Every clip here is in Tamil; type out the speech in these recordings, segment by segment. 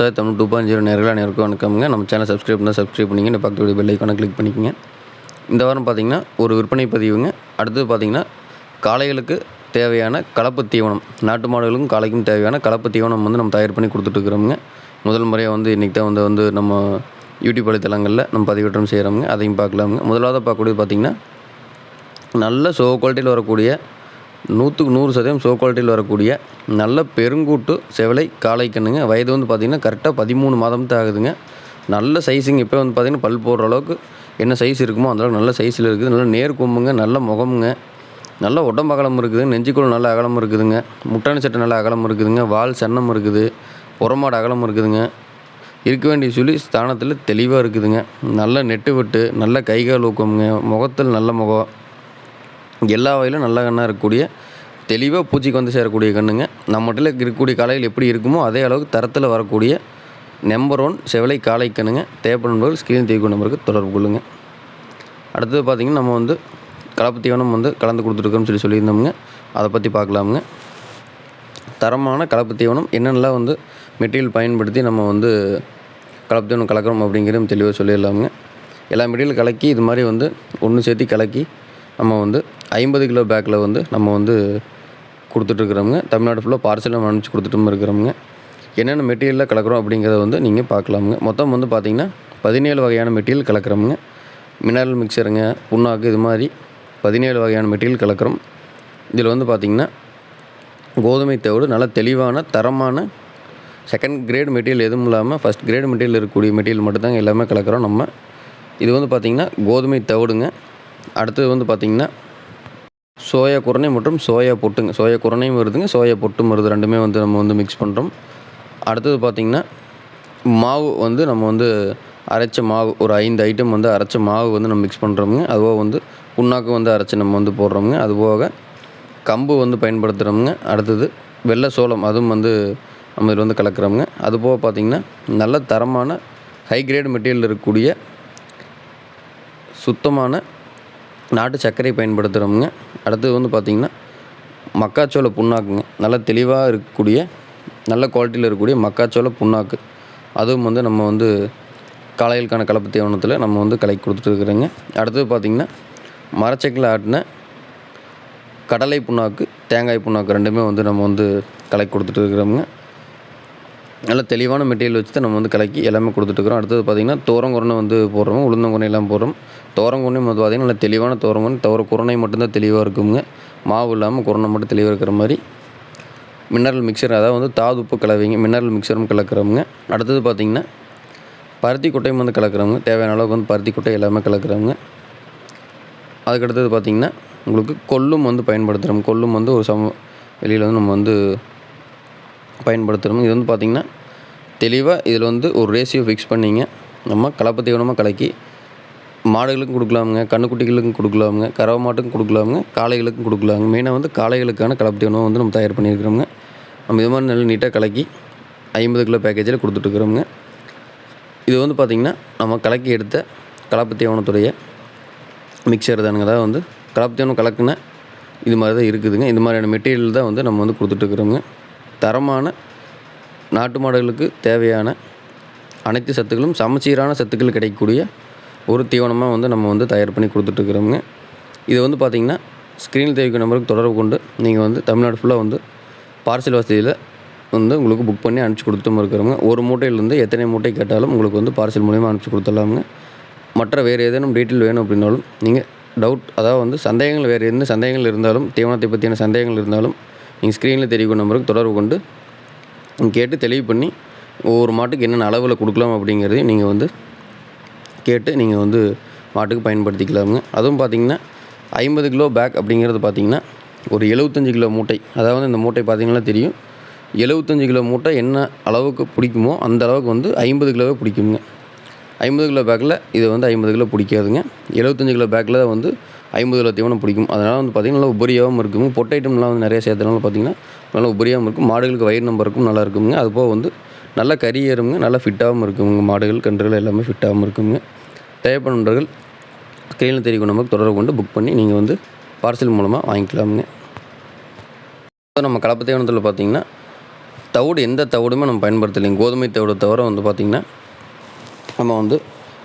Sir Tamil two point zero நேர்களாக நேருக்கு வணக்கம்ங்க. நம்ம சேனல் சப்ஸ்கிரைப் பண்ணால் சப்ஸ்கிரைப் பண்ணிங்க இந்த பக்கத்துடைய பெல் ஐக்கானை கிளிக் பண்ணிக்கங்க. இந்த வாரம் பார்த்திங்கன்னா ஒரு விற்பனை பதிவுங்க. அடுத்தது பார்த்திங்கன்னா காளைகளுக்கு தேவையான கலப்பு தீவனம். நாட்டு மாடுகளுக்கும் காளைக்கும் தேவையான கலப்பு தீவனம் வந்து நம்ம தயார் பண்ணி கொடுத்துட்ருக்குறோமுங்க முதல் முறையாக வந்து இன்றைக்கி தான் வந்து வந்து நம்ம யூடியூப் வலைத்தளங்களில் நம்ம பதிவேற்றம் செய்கிறோமுங்க அதையும் பார்க்கலாமுங்க. முதலாவது பார்க்கக்கூடியது பார்த்திங்கன்னா நல்ல சோ குவாலிட்டியில் வரக்கூடிய நூற்றுக்கு நூறு சதவீதம் சோ குவாலிட்டியில் வரக்கூடிய நல்ல பெருங்கூட்டு செவலை காளைக்கண்ணுங்க வயது வந்து பார்த்திங்கன்னா கரெக்டாக பதிமூணு மாதம் தான் ஆகுதுங்க. நல்ல சைஸுங்க இப்போ வந்து பார்த்திங்கன்னா பல் போடுற அளவுக்கு என்ன சைஸ் இருக்குமோ அந்தளவுக்கு நல்ல சைஸில் இருக்குது. நல்ல நேர் கொம்புங்க நல்ல முகமுங்க. நல்ல உடம்பு அகலம் இருக்குது. நெஞ்சுக்குள் நல்ல அகலம் இருக்குதுங்க. முட்டாணி சட்டை நல்ல அகலம் இருக்குதுங்க. வால் சன்னம் இருக்குது. புறமாடு அகலம் இருக்குதுங்க. இருக்க வேண்டிய சொல்லி ஸ்தானத்தில் தெளிவாக இருக்குதுங்க. நல்ல நெட்டு வெட்டு நல்ல கைகால் ஊக்கம்ங்க. முகத்தில் நல்ல முகம். எல்லா வகையிலும் நல்ல கண்ணாக இருக்கக்கூடிய தெளிவாக பூச்சிக்கு வந்து சேரக்கூடிய கண்ணுங்க. நம்மகிட்ட இருக்கக்கூடிய காளைகள் எப்படி இருக்குமோ அதே அளவுக்கு தரத்தில் வரக்கூடிய நம்பர் ஒன் செவலை காளை கண்ணுங்க. தேவைப்படும்போது ஸ்க்ரீன் தீவு நம்பருக்கு தொடர்பு கொள்ளுங்க. அடுத்தது பார்த்திங்கன்னா நம்ம வந்து கலப்பு தீவனம் வந்து கலந்து கொடுத்துருக்கோம்னு சொல்லி சொல்லியிருந்தோமுங்க. அதை பற்றி பார்க்கலாமுங்க. தரமான கலப்பு தீவனம் என்னென்னலாம் வந்து மெட்டீரியல் பயன்படுத்தி நம்ம வந்து கலப்பு தீவனம் கலக்கிறோம் அப்படிங்கிறதும் தெளிவாக சொல்லிடலாமுங்க. எல்லா மெட்டீரியல் கலக்கி இது மாதிரி வந்து ஒன்று சேர்த்து கலக்கி நம்ம வந்து ஐம்பது கிலோ பேக்கில் வந்து நம்ம வந்து கொடுத்துட்ருக்குறவங்க தமிழ்நாடு ஃபுல்லாக பார்சலாக நம்ம அனுப்பிச்சி கொடுத்துட்டும் இருக்கிறவங்க என்னென்ன மெட்டீரியலில் கலக்கிறோம் அப்படிங்கிறத வந்து நீங்கள் பார்க்கலாமுங்க. மொத்தம் வந்து பார்த்திங்கன்னா பதினேழு வகையான மெட்டீரியல் கலக்கிறோமுங்க. மினரல் மிக்சருங்க புண்ணாக்கு இது மாதிரி பதினேழு வகையான மெட்டீரியல் கலக்கிறோம். இதில் வந்து பார்த்திங்கன்னா கோதுமை தவிடு நல்ல தெளிவான தரமான செகண்ட் கிரேட் மெட்டீரியல் எதுவும் இல்லாமல் ஃபஸ்ட் கிரேட் மெட்டீரியல் இருக்கக்கூடிய மெட்டீரியல் மட்டும்தாங்க எல்லாமே கலக்கிறோம் நம்ம. இது வந்து பார்த்திங்கன்னா கோதுமை தவிடுங்க. அடுத்தது வந்து பார்த்திங்கன்னா சோயா குரணை மற்றும் சோயா பொட்டுங்க. சோயா குரணையும் வருதுங்க. சோயா பொட்டும் வருது. ரெண்டுமே வந்து நம்ம வந்து மிக்ஸ் பண்ணுறோம் அடுத்தது பார்த்திங்கன்னா மாவு வந்து நம்ம வந்து அரைச்ச மாவு ஒரு ஐந்து ஐட்டம் வந்து அரைச்ச மாவு வந்து நம்ம மிக்ஸ் பண்ணுறோமுங்க அதுபோக வந்து புண்ணாக்கு வந்து அரைச்சி நம்ம வந்து போடுறோமுங்க. அதுபோக கம்பு வந்து பயன்படுத்துகிறோமுங்க அடுத்தது வெள்ளை சோளம் அதுவும் வந்து நம்ம இதில் வந்து கலக்கிறோமுங்க. அதுபோக பார்த்திங்கன்னா நல்ல தரமான ஹை கிரேட் மெட்டீரியல் இருக்கக்கூடிய சுத்தமான நாட்டு சர்க்கரை பயன்படுத்துகிறோமுங்க அடுத்தது வந்து பார்த்திங்கன்னா மக்காச்சோள புண்ணாக்குங்க. நல்ல தெளிவாக இருக்கக்கூடிய நல்ல குவாலிட்டியில் இருக்கக்கூடிய மக்காச்சோள புண்ணாக்கு. அதுவும் வந்து நம்ம வந்து காளைகளுக்கான கலப்பு தீவனத்தில் நம்ம வந்து கலக்கி கொடுத்துட்ருக்குறோங்க அடுத்தது பார்த்திங்கன்னா மரச்சக்கில் ஆட்டின கடலை புண்ணாக்கு தேங்காய் புண்ணாக்கு ரெண்டுமே வந்து நம்ம வந்து கலக்கி கொடுத்துட்டு இருக்கிறோமுங்க. நல்ல தெளிவான மெட்டீரியல் வச்சு தான் நம்ம வந்து கலக்கி எல்லாமே கொடுத்துட்ருக்குறோம் அடுத்தது பார்த்திங்கன்னா தோரங்குறனை வந்து போடுறோம் உளுந்தங்குறனை எல்லாம் போடுறோம். தோரங்குரணை வந்து பார்த்திங்கன்னா நல்ல தெளிவான தோரங்குரணை தவிர குரணை மட்டும்தான் தெளிவாக இருக்குங்க. மாவு இல்லாமல் குரணை மட்டும் தெளிவாக இருக்கிற மாதிரி. மினரல் மிக்சர் அதாவது வந்து தாது உப்பு கலவைங்க மினரல் மிக்சரும் கலக்கிறவங்க. அடுத்தது பார்த்திங்கன்னா பருத்தி குட்டையும் வந்து கலக்கிறவங்க. தேவையான அளவுக்கு வந்து பருத்தி குட்டை எல்லாமே கலக்கிறவங்க. அதுக்கடுத்தது பார்த்திங்கன்னா உங்களுக்கு கொல்லும் வந்து பயன்படுத்துகிறோம் கொல்லும் வந்து ஒரு சம வெளியில் வந்து நம்ம வந்து பயன்படுத்துகிறோம் இது வந்து பார்த்திங்கன்னா தெளிவாக இதில் வந்து ஒரு ரேஷியோ ஃபிக்ஸ் பண்ணிங்க. நம்ம கலப்பு தீவனமாக கலக்கி மாடுகளுக்கும் கொடுக்கலாமுங்க கண்ணுக்குட்டிகளுக்கும் கொடுக்கலாமுங்க கறவை மாட்டுக்கும் கொடுக்கலாமுங்க காளைகளுக்கும் கொடுக்கலாங்க. மெயினாக வந்து காளைகளுக்கான கலப்பு உணவு வந்து நம்ம தயார் பண்ணியிருக்கிறோங்க நம்ம இது மாதிரி நல்ல நீட்டாக கலக்கி ஐம்பது கிலோ பேக்கேஜில் கொடுத்துட்ருக்குறோங்க இது வந்து பார்த்திங்கன்னா நம்ம கலக்கி எடுத்த கலப்பு தீவனத்துடைய மிக்சர் தானுங்க. அதாவது வந்து கலப்பு தீவனம் கலக்குன இது மாதிரி தான் இருக்குதுங்க. இந்த மாதிரியான மெட்டீரியல் தான் வந்து நம்ம வந்து கொடுத்துட்ருக்குறோங்க தரமான நாட்டு மாடுகளுக்கு தேவையான அனைத்து சத்துக்களும் சமச்சீரான சத்துக்கள் கிடைக்கக்கூடிய ஒரு தீவனமாக வந்து நம்ம வந்து தயார் பண்ணி கொடுத்துட்ருக்குறோங்க இது வந்து பார்த்திங்கன்னா ஸ்க்ரீன் தெரிவிக்கும் நம்பருக்கு தொடர்பு கொண்டு நீங்கள் வந்து தமிழ்நாடு ஃபுல்லாக வந்து பார்சல் வசதியில் வந்து உங்களுக்கு புக் பண்ணி அனுப்பிச்சி கொடுத்தும் இருக்கிறோங்க ஒரு மூட்டையிலேருந்து எத்தனை மூட்டை கேட்டாலும் உங்களுக்கு வந்து பார்சல் மூலியமாக அனுப்பிச்சி கொடுத்துடலாமுங்க. மற்ற வேறு ஏதேனும் டீட்டெயில் வேணும் அப்படின்னாலும் நீங்கள் டவுட் அதாவது வந்து சந்தேகங்கள் வேறு எந்த சந்தேகங்கள் இருந்தாலும் தீவனத்தை பற்றியான சந்தேகங்கள் இருந்தாலும் நீங்கள் ஸ்க்ரீனில் தெரிவிக்கும் நம்பருக்கு தொடர்பு கொண்டு கேட்டு தெளிவு பண்ணி ஒவ்வொரு மாட்டுக்கு என்னென்ன அளவில் கொடுக்கலாம் அப்படிங்கிறதையும் நீங்கள் வந்து கேட்டு நீங்கள் வந்து மாட்டுக்கு பயன்படுத்திக்கலாமுங்க. அதுவும் பார்த்திங்கன்னா ஐம்பது கிலோ பேக் அப்படிங்கிறது பார்த்திங்கன்னா ஒரு எழுபத்தஞ்சி கிலோ மூட்டை. அதாவது இந்த மூட்டை பார்த்திங்கன்னா தெரியும். எழுபத்தஞ்சி கிலோ மூட்டை என்ன அளவுக்கு பிடிக்குமோ அந்த அளவுக்கு வந்து ஐம்பது கிலோவே பிடிக்குங்க. ஐம்பது கிலோ பேக்கில் இது வந்து ஐம்பது கிலோ பிடிக்காதுங்க. எழுபத்தஞ்சி கிலோ பேக்கில் தான் வந்து ஐம்பது கிலோ தீவனம் பிடிக்கும். அதனால் வந்து பார்த்திங்கன்னா நல்லா உபரியாகவும் இருக்குங்க. பொட்டை ஐட்டம்லாம் வந்து நிறைய சேர்த்தனால பார்த்திங்கன்னா நல்லா உபரியாகவும் இருக்கும். மாடுகளுக்கு வயிறு நம்பருக்கும் நல்லா இருக்குங்க. அதுபோக வந்து நல்லா கறி ஏறுங்க நல்லா ஃபிட்டாகவும் இருக்குங்க மாடுகள் கன்றுகள் எல்லாமே ஃபிட்டாகவும் இருக்குங்க. தேவைப்படுறவர்கள் ஸ்க்ரீனில் தெரியும் நமக்கு தொடர்பு கொண்டு புக் பண்ணி நீங்கள் வந்து பார்சல் மூலமாக வாங்கிக்கலாமுங்க. இப்போ நம்ம கலப்பத்தேவனத்தில் பார்த்திங்கன்னா தவிடு எந்த தவிடுமே நம்ம பயன்படுத்தலைங்க. கோதுமை தவிடு தவிர வந்து பார்த்திங்கன்னா நம்ம வந்து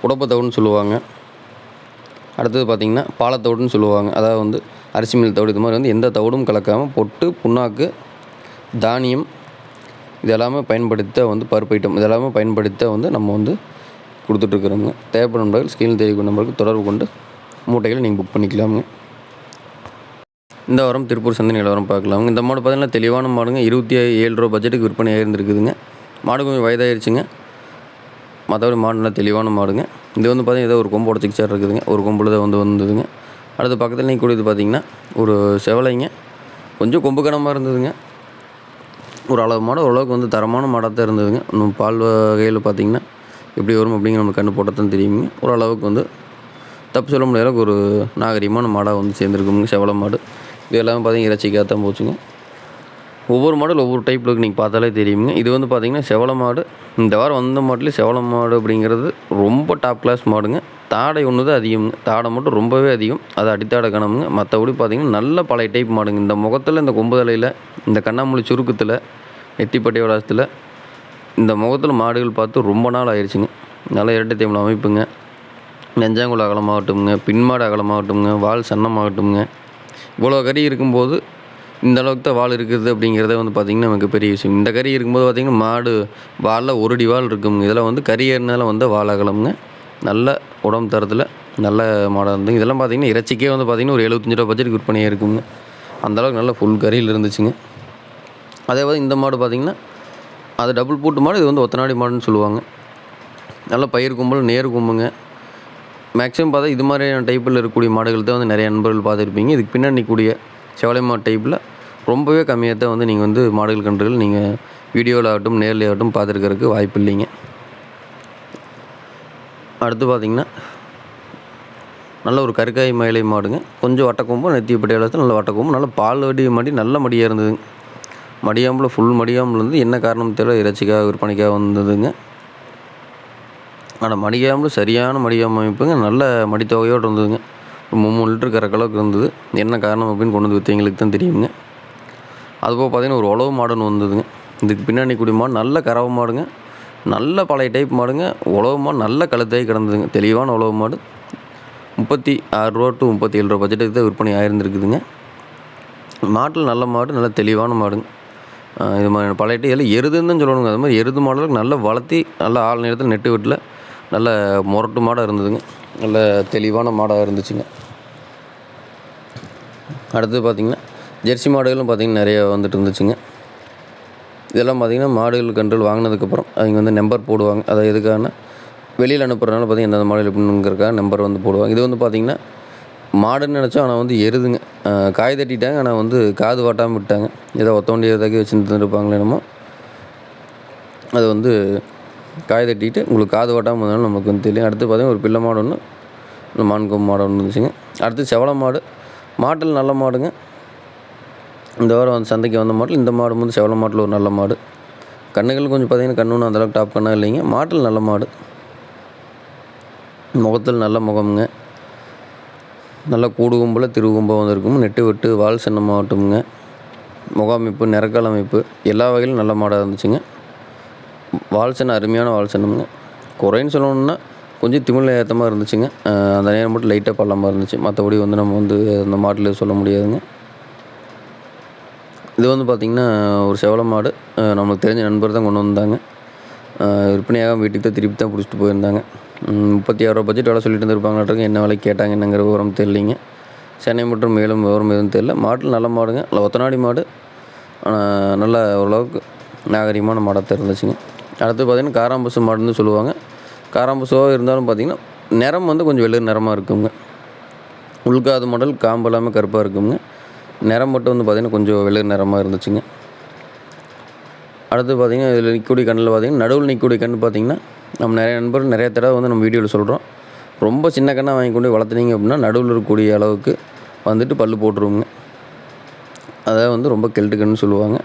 உடப்ப தவிடுன்னு சொல்லுவாங்க. அடுத்தது பார்த்திங்கன்னா பாலத்தவிடுன்னு சொல்லுவாங்க. அதாவது வந்து அரிசி மில் தவிடு இது மாதிரி வந்து எந்த தவிடும் கலக்காமல் பொட்டு புண்ணாக்கு தானியம் இதெல்லாமே பயன்படுத்த வந்து பருப்பு ஐட்டம் இதெல்லாமே பயன்படுத்த வந்து நம்ம வந்து கொடுத்துட்ருக்குறோங்க. தேவைப்படும் நண்பர்கள் ஸ்கிரீனில் தெரியக்கூடிய நம்பருக்கு தொடர்பு கொண்டு மூட்டைகளை நீங்கள் புக் பண்ணிக்கலாமுங்க. இந்த வாரம் திருப்பூர் சந்தை நிலவரம் பார்க்கலாமுங்க. இந்த மாடு பார்த்தீங்கன்னா தெளிவான மாடுங்க. இருபத்தி ஏழு ரூபா பட்ஜெட்டுக்கு விற்பனை ஆயிருந்துருக்குதுங்க. மாடு கொஞ்சம் வயதாயிருச்சுங்க. மற்றபடி மாடு நல்லா தெளிவான மாடுங்க. இது வந்து பார்த்தீங்கன்னா ஏதோ ஒரு கொம்போட சிகிச்சை இருக்குதுங்க. ஒரு கொம்பில் தான் வந்து வந்ததுங்க. அடுத்து பக்கத்தில் நீங்கள் கூடியது பார்த்தீங்கன்னா ஒரு செவலைங்க. கொஞ்சம் கொம்பு கனமாக இருந்ததுங்க. ஒரு அளவு மாடு ஓரளவுக்கு வந்து தரமான மாடாக தான் இருந்ததுங்க. இன்னும் பால் வகையில் பார்த்தீங்கன்னா எப்படி வரும் அப்படிங்கிற நம்ம கண்ணு போட்டால் தான் தெரியுங்க. ஓரளவுக்கு வந்து தப்பு சொல்ல முடியாத அளவுக்கு ஒரு நாகரிகமான மாடாக வந்து சேர்ந்துருக்குங்க செவலை மாடு. இது எல்லாமே பார்த்தீங்கன்னா இறைச்சிக்காக தான் போச்சுங்க. ஒவ்வொரு மாடல் ஒவ்வொரு டைப்பில் இருக்குது நீங்கள் பார்த்தாலே தெரியுங்க. இது வந்து பார்த்திங்கன்னா செவல மாடு. இந்த வாரம் வந்த மாட்டிலே செவல மாடு அப்படிங்கிறது ரொம்ப டாப் கிளாஸ் மாடுங்க. தாடை ஒன்று தான் அதிகம். தாடை மட்டும் ரொம்பவே அதிகம். அது அடித்தாடை கணமுங்க மற்றபடி பார்த்தீங்கன்னா நல்ல பழைய டைப் மாடுங்க. இந்த முகத்தில் இந்த கொம்பு தலையில் இந்த கண்ணாமூலி சுருக்கத்தில் நெத்திப்பட்டை வளாசத்தில் இந்த முகத்தில் மாடுகள் பார்த்து ரொம்ப நாள் ஆயிடுச்சுங்க நல்ல இரட்டை தேமல் அமைப்புங்க. நெஞ்சாங்குள்ள அகலமாகட்டும்ங்க பின்மாடு அகலமாகட்டும்ங்க வால் சன்னமாகட்டும்ங்க இவ்வளோ கறி இருக்கும்போது இந்த அளவுக்கு தான் வால் இருக்குது அப்படிங்கிறத வந்து பார்த்திங்கன்னா நமக்கு பெரிய விஷயம். இந்த கறி இருக்கும்போது பார்த்திங்கன்னா மாடு வாலில் ஒரு அடி வால் இருக்குங்க. இதில் வந்து கறி ஏறினால வந்து வால் அகலம்ங்க. நல்ல உடம்பு தரத்தில் நல்ல மாடாக இருந்துங்க இதெல்லாம் பார்த்திங்கன்னா இறைச்சிக்கே வந்து பார்த்திங்கன்னா ஒரு எழுபத்தஞ்சு ரூபா பட்ஜெட் விற்பனையாக இருக்குங்க அந்தளவுக்கு நல்ல ஃபுல் கறியில் இருந்துச்சுங்க. அதே மாதிரி இந்த மாடு பார்த்திங்கன்னா அது டபுள் பூட்டு மாடு இது வந்து ஒத்தநாடி மாடுன்னு சொல்லுவாங்க. நல்ல பயிர் கும்பல் நேர் கும்புங்க. மேக்ஸிமம் பார்த்தா இது மாதிரியான டைப்பில் இருக்கக்கூடிய மாடுகள் தான் வந்து நிறைய நண்பர்கள் பார்த்துருப்பீங்க. இதுக்கு பின்னாடி கூடிய செவலை மாடு டைப்பில் ரொம்பவே கம்மியாக தான் வந்து நீங்கள் வந்து மாடுகள் கன்றுகள் நீங்கள் வீடியோவில் ஆகட்டும் நேரில் ஆகட்டும் பார்த்துருக்கறதுக்கு வாய்ப்பு இல்லைங்க அடுத்து பார்த்திங்கன்னா நல்ல ஒரு கருக்காய் மயிலை மாடுங்க. கொஞ்சம் வட்டக்கொம்பும் நெத்திப்பட்டி அளவுக்கு நல்ல வட்டக்கொம்பு நல்ல பால் வடி மடி நல்ல மடியாக இருந்ததுங்க மடியாம்பில் ஃபுல் மடியாம்பில் இருந்து என்ன காரணம் தெரியல இறைச்சிக்காக விற்பனைக்காக வந்ததுங்க. ஆனால் மடியாம்பில் சரியான மடியாமல் அமைப்புங்க. நல்ல மடித்தொகையோடு இருந்ததுங்க. ஒரு மூணு லிட்டர் கறக்க அளவுக்கு இருந்தது. என்ன காரணம் அப்படின்னு கொண்டு வந்து விற்றவங்களுக்கு தான் தெரியுங்க. அதுபோக பார்த்தீங்கன்னா ஒரு உழவு மாடுன்னு வந்ததுங்க. இதுக்கு பின்னாடி குடி மாடு நல்ல கறவை மாடுங்க. நல்ல பழைய டைப் மாடுங்க. உழவு மாடு நல்ல கழுத்தாகி கிடந்ததுங்க. தெளிவான உழவு மாடு. முப்பத்தி ஆறு ரூபா டு முப்பத்தி ஏழு ரூபா பட்ஜெட்டுக்கு தான் விற்பனை ஆயிருந்துருக்குதுங்க. மாட்டில் நல்ல மாடு நல்ல தெளிவான மாடுங்க. இது மாதிரி பழைய டைப் எல்லாம் எருதுன்னு சொல்லணுங்க. அது மாதிரி எருது மாடலுக்கு நல்லா வளர்த்தி நல்ல ஆள் நேரத்தில் நெட்டு வீட்டில் நல்ல முரட்டு மாடாக இருந்ததுங்க. நல்ல தெளிவான மாடாக இருந்துச்சுங்க. அடுத்தது பார்த்திங்கன்னா ஜெர்சி மாடுகளும் பார்த்திங்கன்னா நிறைய வந்துட்டு இருந்துச்சுங்க. இதெல்லாம் பார்த்திங்கன்னா மாடுகள் கன்றுகள் வாங்கினதுக்கப்புறம் அவங்க வந்து நம்பர் போடுவாங்க. அதை எதுக்கான வெளியில் அனுப்புறதுனால பார்த்திங்கன்னா எந்தெந்த மாடு எப்படிங்கிறக்காக நம்பர் வந்து போடுவாங்க. இது வந்து பார்த்திங்கன்னா மாடுன்னு நினச்சோம் ஆனால் வந்து எருதுங்க. காய் தட்டிட்டாங்க ஆனால் வந்து காது வாட்டாமல் விட்டாங்க. ஏதோ ஒத்தோண்டி ஏதாக்கி வச்சுட்டு இருப்பாங்களே என்னமோ. அது வந்து காய் தட்டிட்டு உங்களுக்கு காது வாட்டாமல் இருந்தாலும் நமக்கு வந்து தெரியும். அடுத்து பார்த்திங்கன்னா ஒரு பிள்ளை மாடு ஒன்று மான்கொம்பு மாடு ஒன்று இருந்துச்சுங்க. அடுத்து செவலை மாடு. மாட்டில் நல்ல மாடுங்க. இந்த வாரம் வந்து சந்தைக்கு வந்த மாட்டில் இந்த மாடு வந்து செவல மாட்டில் ஒரு நல்ல மாடு. கண்ணுகள் கொஞ்சம் பார்த்தீங்கன்னா கண்ணுன்னு அந்தளவுக்கு டாப் கண்ணாக இல்லைங்க. மாட்டில் நல்ல மாடு. முகத்தில் நல்ல முகமுங்க. நல்ல கூடு கும்பல திரு கும்பம் வந்திருக்கும். நெட்டு வெட்டு வால் சின்னமாகட்டும்ங்க மாவட்டமுங்க. அமைப்பு நிறக்கால் அமைப்பு எல்லா வகையிலும் நல்ல மாடாக இருந்துச்சுங்க. வால் சின்னம் அருமையான வால் சின்னமுங்க குறைன்னு சொல்லணுன்னா கொஞ்சம் திமிழ் ஏற்றமாக இருந்துச்சுங்க. அந்த நேரம் மட்டும் லைட்டாக பள்ளமாக இருந்துச்சு. மற்றபடி வந்து நம்ம வந்து அந்த மாட்டில் சொல்ல முடியாதுங்க. இது வந்து பார்த்திங்கன்னா ஒரு செவல மாடு. நம்மளுக்கு தெரிஞ்ச நண்பர் தான் கொண்டு வந்தாங்க. விற்பனையாக வீட்டுக்கு தான் திருப்பி தான் பிடிச்சிட்டு போயிருந்தாங்க. முப்பத்தி ஆறுரூவா பட்ஜெட் வேலை சொல்லிட்டு இருந்திருப்பாங்களாட்டுருக்கு என்ன விலைக்கு கேட்டாங்க என்னங்கிற விவரம் தெரியலிங்க. சென்னை மற்றும் மேலும் விவரம் எதுவும் தெரியல. மாட்டில் நல்ல மாடுங்க. இல்லை ஒத்தநாடி மாடு. ஆனால் நல்ல ஓரளவுக்கு நாகரிகமான மாடாக இருந்துச்சுங்க அடுத்து பார்த்திங்கன்னா காராம்பசு மாடுன்னு சொல்லுவாங்க. காராம்பசுவாக இருந்தாலும் பார்த்திங்கன்னா நிறம் வந்து கொஞ்சம் வெளிர் நிறமாக இருக்குங்க. உள்காது மாடல் காம்பு எல்லாமே கருப்பாக இருக்குங்க. நிறம் மட்டும் வந்து பார்த்திங்கன்னா கொஞ்சம் வெளிர் நிறமாக இருந்துச்சுங்க. அடுத்து பார்த்திங்கன்னா இதில் நிற்கக்கூடிய கண்ணில் பார்த்திங்கன்னா நடுவில் நிற்கக்கூடிய கண் பார்த்திங்கன்னா நம்ம நிறைய நண்பர்கள் நிறைய தடவை வந்து நம்ம வீடியோவில் சொல்கிறோம் ரொம்ப சின்ன கண்ணாக வாங்கி கொண்டு வளர்த்துனீங்க அப்படின்னா நடுவில் இருக்கக்கூடிய அளவுக்கு வந்துட்டு பல்லு போட்டுருவோங்க. அதை வந்து ரொம்ப கெல்ட்டு கண்ணுன்னு சொல்லுவாங்க.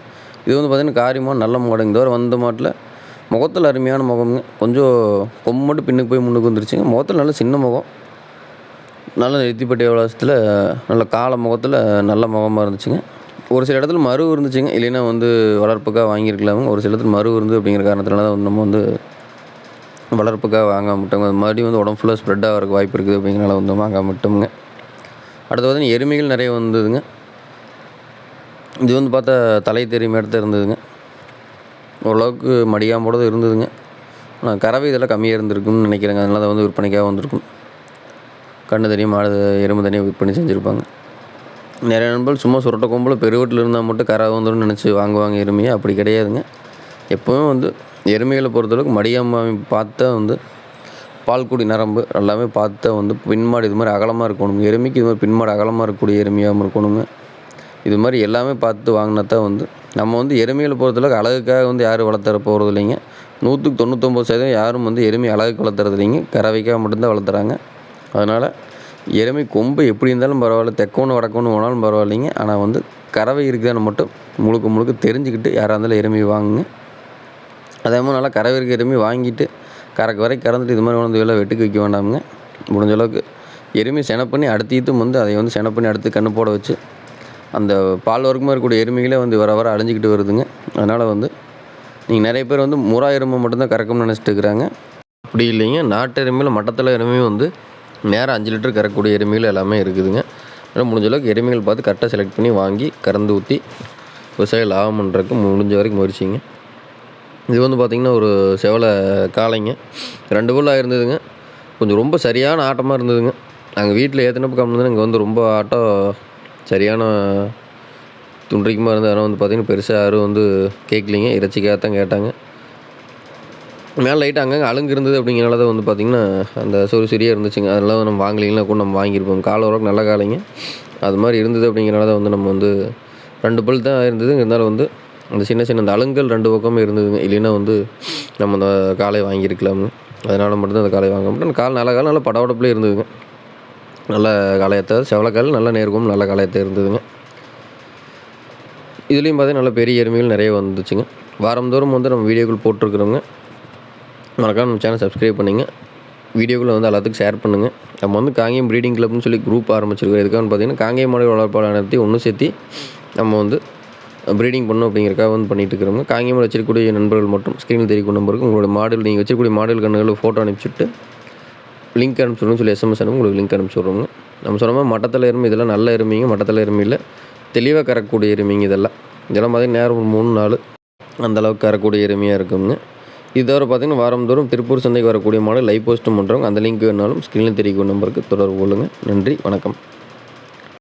இது வந்து பார்த்திங்கன்னா காரியமாக நல்ல மாடுங்க தவிர வந்த மாட்டில் முகத்தில் அருமையான முகம்ங்க. கொஞ்சம் கொம்மட்டு மட்டும் பின்னுக்கு போய் முன்னுக்கு வந்துருச்சுங்க. முகத்தில் நல்ல சின்ன முகம். நல்ல நெத்திப்பட்டி விளாசத்தில் நல்ல கால முகத்தில் நல்ல முகமாக இருந்துச்சுங்க. ஒரு சில இடத்துல மறு இருந்துச்சுங்க இல்லைன்னா வந்து வளர்ப்புக்காக வாங்கியிருக்கலாமுங்க. ஒரு சில இடத்துல மறு இருந்து அப்படிங்கிற காரணத்தினால தான் வந்து நம்ம வந்து வளர்ப்புக்காக வாங்காம விட்டோங்க. மறுபடியும் வந்து உடம்பு ஃபுல்லாக ஸ்ப்ரெட் ஆகிறதுக்கு வாய்ப்பு இருக்குது அப்படிங்கிறனால வந்து வாங்காம விட்டோமுங்க. அடுத்து பார்த்தீங்கன்னா எருமைகள் நிறைய வந்ததுங்க. இது வந்து பார்த்தா தலை தெரியும் இடத்த இருந்ததுங்க. ஓரளவுக்கு மடியாம்போட இருந்ததுங்க. ஆனால் கறவை இதெல்லாம் கம்மியாக இருந்திருக்கும்னு நினைக்கிறேங்க. அதனால தான் வந்து விற்பனைக்காக வந்திருக்கும். கண்ணு தனியாக மாடு எருமை தனியாக விற்பனை செஞ்சுருப்பாங்க. நிறைய நண்பர்கள் சும்மா சுருட்ட கொம்பில் பெருவட்டில் இருந்தால் மட்டும் கறவை வந்துடும் நினச்சி வாங்குவாங்க எருமையை. அப்படி கிடையாதுங்க. எப்போவும் வந்து எருமைகளை பொறுத்தளவுக்கு மடியம்மாவை பார்த்தா வந்து பால்குடி நரம்பு எல்லாமே பார்த்தா வந்து பின்மாடு இது மாதிரி அகலமாக இருக்கணும் எருமைக்கு இது மாதிரி பின்மாடு அகலமாக இருக்கக்கூடிய எருமையாகவும் இருக்கணுங்க. இது மாதிரி எல்லாமே பார்த்து வாங்கினா தான் வந்து நம்ம வந்து எருமைகளை பொறுத்தளவுக்கு அழகுக்காக வந்து யாரும் வளர்த்துற போகிறது இல்லைங்க நூற்றுக்கு தொண்ணூற்றொம்பது சதவீதம் யாரும் வந்து எருமை அழகுக்கு வளர்த்துறது இல்லைங்க. கறவைக்காக மட்டும்தான் வளர்த்துறாங்க. அதனால் எருமை கொம்பு எப்படி இருந்தாலும் பரவாயில்ல தெக்கோன்னு வடக்கோன்னு போனாலும் பரவாயில்லைங்க. ஆனால் வந்து கறவை இருக்குதான்னு மட்டும் முழுக்க முழுக்க தெரிஞ்சுக்கிட்டு யாராக இருந்தாலும் எருமை வாங்குங்க. அதே மாதிரி நல்லா கறவை இருக்க எருமை வாங்கிட்டு கறக்கு வரை கறந்துட்டு இது மாதிரி கொண்டு எல்லாம் வெட்டுக்கு வைக்க வேண்டாமுங்க. முடிஞ்ச அளவுக்கு எருமை செனை பண்ணி அடுத்த ஈத்தும் வந்து அதை வந்து செனை பண்ணி அடுத்து கன்று போட வச்சு அந்த பால் வர்க்கமாக இருக்கக்கூடிய எருமைகளே வந்து வர வர அழிஞ்சிக்கிட்டு வருதுங்க. அதனால் வந்து நீங்கள் நிறைய பேர் வந்து முறா எருமை மட்டும்தான் கறக்கும்னு நினச்சிட்டு இருக்கிறாங்க. அப்படி இல்லைங்க நாட்டு எருமையில் மட்டத்தில் எருமையும் வந்து நேரம் அஞ்சு லிட்டர் கறக்கக்கூடிய எருமைகள் எல்லாமே இருக்குதுங்க. ஆனால் முடிஞ்ச அளவுக்கு எருமைகள் பார்த்து கரெக்டாக செலக்ட் பண்ணி வாங்கி கறந்து ஊற்றி விவசாயம் லாபம் பண்ணுறதுக்கு முடிஞ்ச வரைக்கும் முயற்சிங்க. இது வந்து பார்த்திங்கன்னா ஒரு செவலை காளைங்க. ரெண்டு பல்லாக இருந்ததுங்க. கொஞ்சம் ரொம்ப சரியான ஆட்டமாக இருந்ததுங்க. நாங்கள் வீட்டில் ஏற்றினப்ப கம்மிருந்து இங்கே வந்து ரொம்ப ஆட்டம் சரியான துண்டிக்குமா இருந்தது. ஆனால் வந்து பார்த்திங்கன்னா பெருசாக யாரும் வந்து கேட்கலிங்க இறைச்சிக்காக தான் கேட்டாங்க. மேலே லைட்டாக அங்கங்கே அழுங்கு இருந்தது அப்படிங்கிறனால தான் வந்து பார்த்திங்கன்னா அந்த சொறி சொரியாக இருந்துச்சுங்க. அதெல்லாம் நம்ம வாங்கலைங்களா கூட நம்ம வாங்கியிருப்போம். கால ஓரளவுக்கு நல்ல காலைங்க. அது மாதிரி இருந்தது அப்படிங்கிறனால தான் வந்து நம்ம வந்து ரெண்டு பல் தான் இருந்தது இருந்தாலும் வந்து அந்த சின்ன சின்ன அந்த அழுங்கல் ரெண்டு பக்கமும் இருந்ததுங்க. இல்லைன்னா வந்து நம்ம அந்த காலை வாங்கியிருக்கலாம்னு. அதனால் மட்டும்தான் அந்த காலை வாங்க மாட்டோம் அந்த கால் நல்ல காலம் நல்லா படபடப்புலேயே இருந்ததுங்க. நல்ல காலையத்தை செவலக்கால் நல்ல நேர்க்கும் நல்ல காலையத்தை இருந்ததுங்க. இதுலேயும் பார்த்தீங்கன்னா நல்ல பெரிய எருமைகள் நிறைய வந்துச்சுங்க. வாரந்தோறும் வந்து நம்ம வீடியோக்கள் போட்டிருக்கிறோங்க. மறக்காம நம்ம சேனல் சப்ஸ்கிரைப் பண்ணுங்கள் வீடியோக்குள்ளே வந்து எல்லாத்துக்கும் ஷேர் பண்ணுங்கள் நம்ம வந்து காங்கேயம் ப்ரீடிங் கிளப்னு சொல்லி குரூப் ஆரம்பிச்சிருக்கோம். எதுக்காக பார்த்தீங்கன்னா காங்கேயம் மாடு வளர்ப்பாளர் நடத்தி ஒன்று சேர்த்தி நம்ம வந்து ப்ரீடிங் பண்ணணும் அப்படிங்கிறக்காக வந்து பண்ணிட்டு இருக்கிறோங்க காங்கேயம் வச்சிருக்கக்கூடிய நண்பர்கள் மட்டும் ஸ்க்ரீனில் தெரிவிக்கும் நம்பருக்கு உங்களோட மாடல் நீங்கள் வச்சிருக்கக்கூடிய மாடல் கண்ணுகளை ஃபோட்டோ அனுப்பிச்சுட்டு லிங்க் அனுப்பிச்சுடணும் சொல்லி எஸ்எம்எஸ் அனுப்பி உங்களுக்கு லிங்க் அனுப்பிச்சுடுறோங்க நம்ம சொன்ன மட்டத்தில் எருமை இதெல்லாம் நல்ல எருமைங்க. மட்டத்தில் எருமையில் தெளிவாக கறக்கக்கூடிய எருமைங்க இதெல்லாம். இதெல்லாம் பார்த்திங்கன்னா நேரம் ஒரு மூணு நாள் அந்தளவுக்கு கறக்கூடிய எருமையாக இருக்குங்க. இதோட தவிர பார்த்தீங்கன்னா வாரந்தோறும் திருப்பூர் சந்தைக்கு வரக்கூடிய மாடல் லைவ் போஸ்ட்டும் பண்ணுறவங்க அந்த லிங்க் வேணாலும் ஸ்க்ரீனில் தெரிவிக்கும் நம்பருக்கு தொடர்பு கொள்ளுங்கள் நன்றி வணக்கம்.